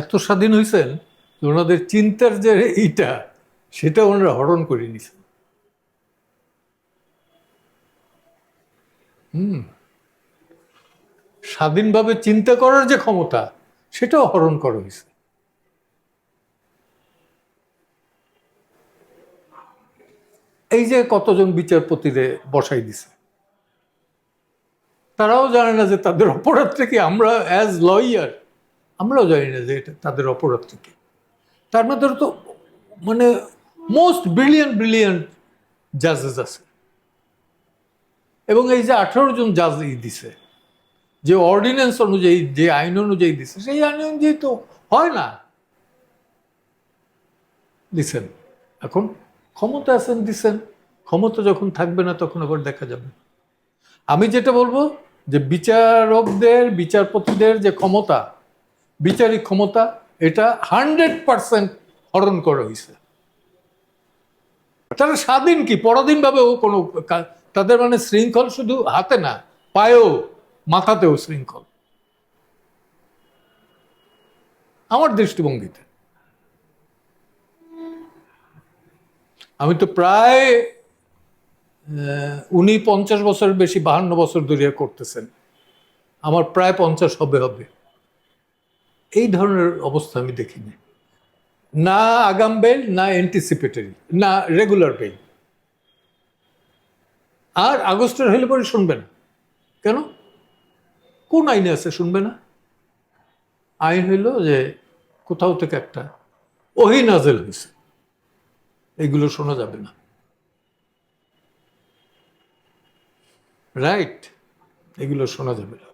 এত স্বাধীন হয়েছেন যে ওনাদের চিন্তার যে এইটা, সেটা ওনারা হরণ করে নিছেন। হুম। স্বাধীনভাবে চিন্তা করার যে ক্ষমতা, সেটাও হরণ করা হয়েছে এই যে কতজন বিচারপতিরে বসাই দিছে, তারাও জানে না যে তাদের অপরাধটা কি আমরা অ্যাজ লয়ার আমরাও জানি না যে এটা তাদের অপরাধটা কি। তার মধ্যে তো মানে মোস্ট ব্রিলিয়ান্ট ব্রিলিয়ান্ট জাজেস আছে। এবং এই যে আঠারো জন জাজ দিছে, যে অর্ডিন্যান্স অনুযায়ী, যে আইন অনুযায়ী দিছে, সেই আইন অনুযায়ী তো হয় না। দিছেন, এখন ক্ষমতা আছেন, দিছেন, ক্ষমতা যখন থাকবে না তখন আবার দেখা যাবে। আমি যেটা বলব যে বিচারকদের, বিচারপতিদের যে ক্ষমতা বিচারিক ক্ষমতা এটা হান্ড্রেড পার্সেন্ট হরণ করা হয়েছে। তারা স্বাধীন কি? পরাধীনভাবেও কোনো তাদের মানে শৃঙ্খল শুধু হাতে না, পায়েও, মাথাতেও শৃঙ্খল। আমার দৃষ্টিভঙ্গিতে। আমি তো প্রায় উনি পঞ্চাশ বছরের বেশি, বাহান্ন বছর ধরে করতেছেন। আমার প্রায় পঞ্চাশ হবে হবে। এই ধরনের অবস্থা আমি দেখিনি। না আগাম বেল, না অ্যান্টিসিপেটরি না রেগুলার বেল। আর আগস্টের হইলে পরে শুনবে না। কেন? কোন আইনে আছে শুনবে না? আইন হইল যে কোথাও থেকে একটা ওহি নাজেল হয়েছে এগুলো শোনা যাবে না। রাইট, এগুলো শোনা যাবে না।